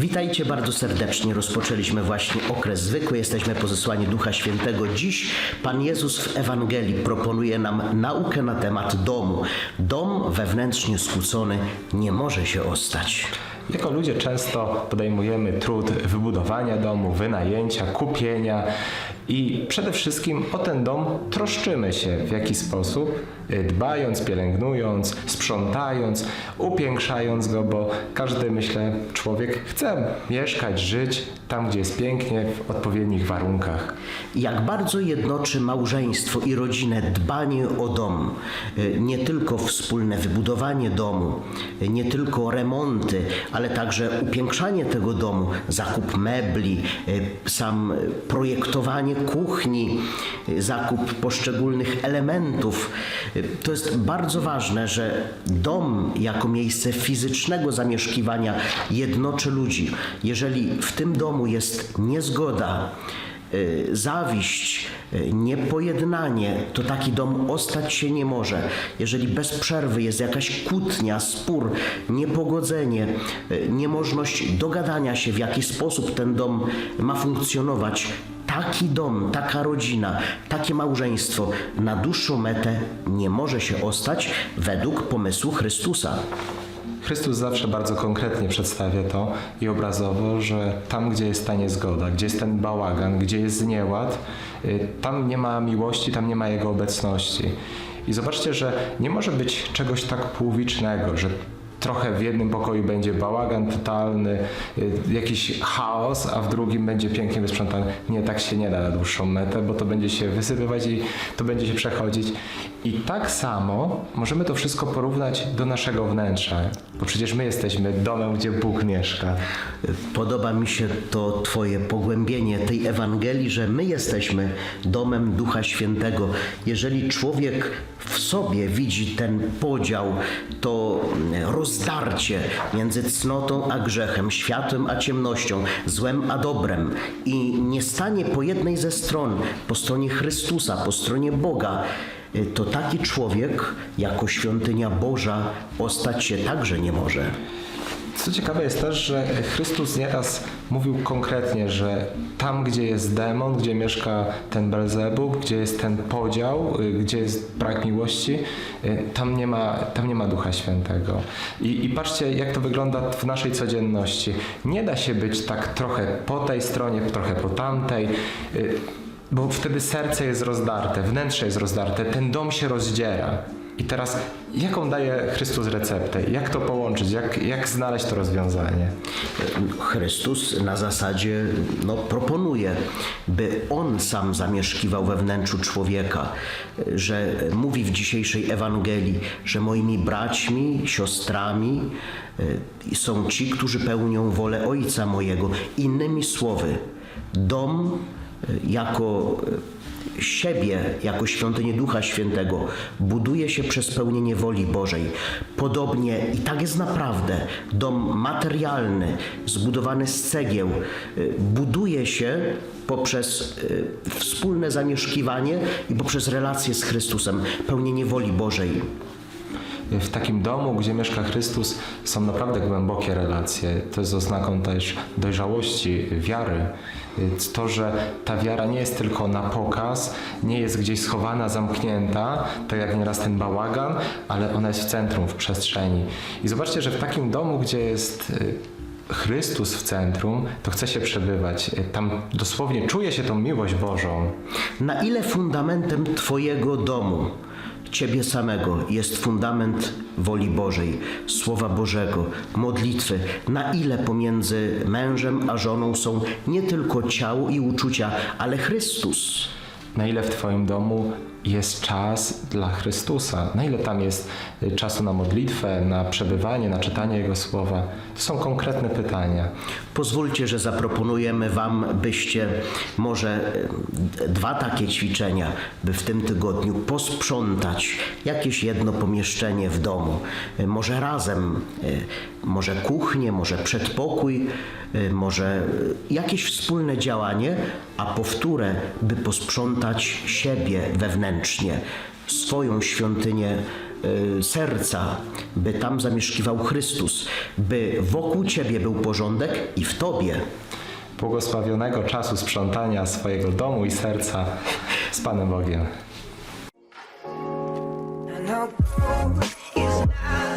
Witajcie bardzo serdecznie. Rozpoczęliśmy właśnie okres zwykły. Jesteśmy po zesłaniu Ducha Świętego. Dziś Pan Jezus w Ewangelii proponuje nam naukę na temat domu. Dom wewnętrznie skłócony nie może się ostać. Jako ludzie często podejmujemy trud wybudowania domu, wynajęcia, kupienia i przede wszystkim o ten dom troszczymy się w jakiś sposób, y, dbając, pielęgnując, sprzątając, upiększając go, bo każdy, myślę, człowiek chce mieszkać, żyć tam, gdzie jest pięknie, w odpowiednich warunkach. Jak bardzo jednoczy małżeństwo i rodzinę dbanie o dom. Y, Nie tylko wspólne wybudowanie domu, y, nie tylko remonty, ale także upiększanie tego domu, zakup mebli, sam projektowanie kuchni, zakup poszczególnych elementów. To jest bardzo ważne, że dom jako miejsce fizycznego zamieszkiwania jednoczy ludzi. Jeżeli w tym domu jest niezgoda, y, zawiść, y, niepojednanie, to taki dom ostać się nie może. Jeżeli bez przerwy jest jakaś kłótnia, spór, niepogodzenie, y, niemożność dogadania się, w jaki sposób ten dom ma funkcjonować, taki dom, taka rodzina, takie małżeństwo na dłuższą metę nie może się ostać według pomysłu Chrystusa. Chrystus zawsze bardzo konkretnie przedstawia to i obrazowo, że tam, gdzie jest ta niezgoda, gdzie jest ten bałagan, gdzie jest nieład, y, tam nie ma miłości, tam nie ma Jego obecności. I zobaczcie, że nie może być czegoś tak półwicznego, że trochę w jednym pokoju będzie bałagan totalny, y, jakiś chaos, a w drugim będzie pięknie wysprzątany. Nie, tak się nie da na dłuższą metę, bo to będzie się wysypywać i to będzie się przechodzić. I tak samo możemy to wszystko porównać do naszego wnętrza, bo przecież my jesteśmy domem, gdzie Bóg mieszka. Podoba mi się to Twoje pogłębienie tej Ewangelii, że my jesteśmy domem Ducha Świętego. Jeżeli człowiek w sobie widzi ten podział, to rozdarcie między cnotą a grzechem, światłem a ciemnością, złem a dobrem i nie stanie po jednej ze stron, po stronie Chrystusa, po stronie Boga, to taki człowiek jako świątynia Boża ostać się także nie może. Co ciekawe jest też, że Chrystus nieraz mówił konkretnie, że tam, gdzie jest demon, gdzie mieszka ten Belzebub, gdzie jest ten podział, y, gdzie jest brak miłości, y, tam nie ma, tam nie ma Ducha Świętego. I, I patrzcie, jak to wygląda w naszej codzienności. Nie da się być tak trochę po tej stronie, trochę po tamtej. y, Bo wtedy serce jest rozdarte, wnętrze jest rozdarte, ten dom się rozdziera. I teraz, jaką daje Chrystus receptę? Jak to połączyć? Jak, jak znaleźć to rozwiązanie? Chrystus na zasadzie no, proponuje, by On sam zamieszkiwał we wnętrzu człowieka, że mówi w dzisiejszej Ewangelii, że moimi braćmi, siostrami y, są ci, którzy pełnią wolę Ojca mojego. Innymi słowy, dom jako y, siebie jako świątynię Ducha Świętego buduje się przez pełnienie woli Bożej. Podobnie i tak jest naprawdę dom materialny, zbudowany z cegieł, y, buduje się poprzez wspólne zamieszkiwanie i poprzez relacje z Chrystusem, pełnienie woli Bożej. W takim domu, gdzie mieszka Chrystus, są naprawdę głębokie relacje. To jest oznaką też dojrzałości wiary. To, że ta wiara nie jest tylko na pokaz, nie jest gdzieś schowana, zamknięta, tak jak nieraz ten bałagan, ale ona jest w centrum, w przestrzeni. I zobaczcie, że w takim domu, gdzie jest y, Chrystus w centrum, to chce się przebywać. Tam dosłownie czuje się tą miłość Bożą. Na ile fundamentem Twojego domu, Ciebie samego, jest fundament woli Bożej, Słowa Bożego, modlitwy? Na ile pomiędzy mężem a żoną są nie tylko ciało i uczucia, ale Chrystus? Na ile w Twoim domu jest czas dla Chrystusa? Na ile tam jest y, czasu na modlitwę, na przebywanie, na czytanie Jego słowa? To są konkretne pytania. Pozwólcie, że zaproponujemy Wam, byście może e, dwa takie ćwiczenia, by w tym tygodniu posprzątać jakieś jedno pomieszczenie w domu. E, Może razem, może kuchnię, może przedpokój, może jakieś wspólne działanie, a powtórę, by posprzątać siebie wewnętrznie, swoją świątynię e, serca, by tam zamieszkiwał Chrystus, by wokół ciebie był porządek i w tobie. Błogosławionego czasu sprzątania swojego domu i serca z Panem Bogiem. Our goal is.